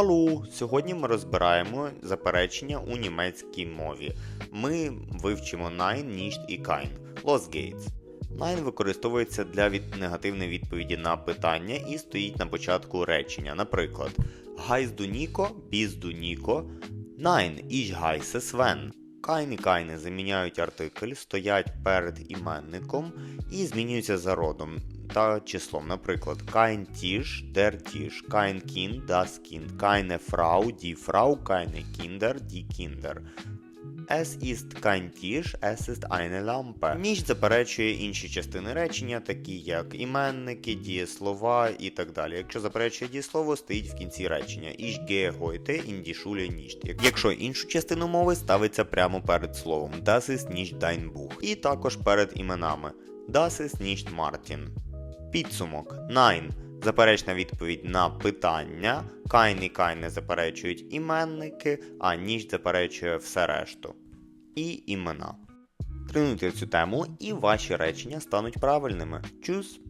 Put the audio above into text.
Халу! Сьогодні ми розбираємо заперечення у німецькій мові. Ми вивчимо Nein, nicht і Kein. Los geht's. Nein використовується для від... негативної відповіді на питання і стоїть на початку речення. Наприклад, Heißt du Nico? Bist du Nico? Nein, ich heiße Sven. Кайн і кайни заміняють артикль, стоять перед іменником і змінюються за родом та числом. Наприклад, kein Tisch, der Tisch, kein Kind, das Kind, keine Frau, die Frau, keine Kinder, die Kinder. Es ist kein Tisch, es ist eine Lampe. Ніч заперечує інші частини речення, такі як іменники, дієслова і так далі. Якщо заперечує дієслово, стоїть в кінці речення. Ich gehe heute in die Schule nicht. Якщо іншу частину мови ставиться прямо перед словом. Das ist nicht dein Buch. І також перед іменами. Das ist nicht Martin. Підсумок. 9. Заперечна відповідь на питання. Кайн і кайне заперечують іменники, а ніч заперечує все решту. І імена. Тренуйте цю тему, і ваші речення стануть правильними. Чус!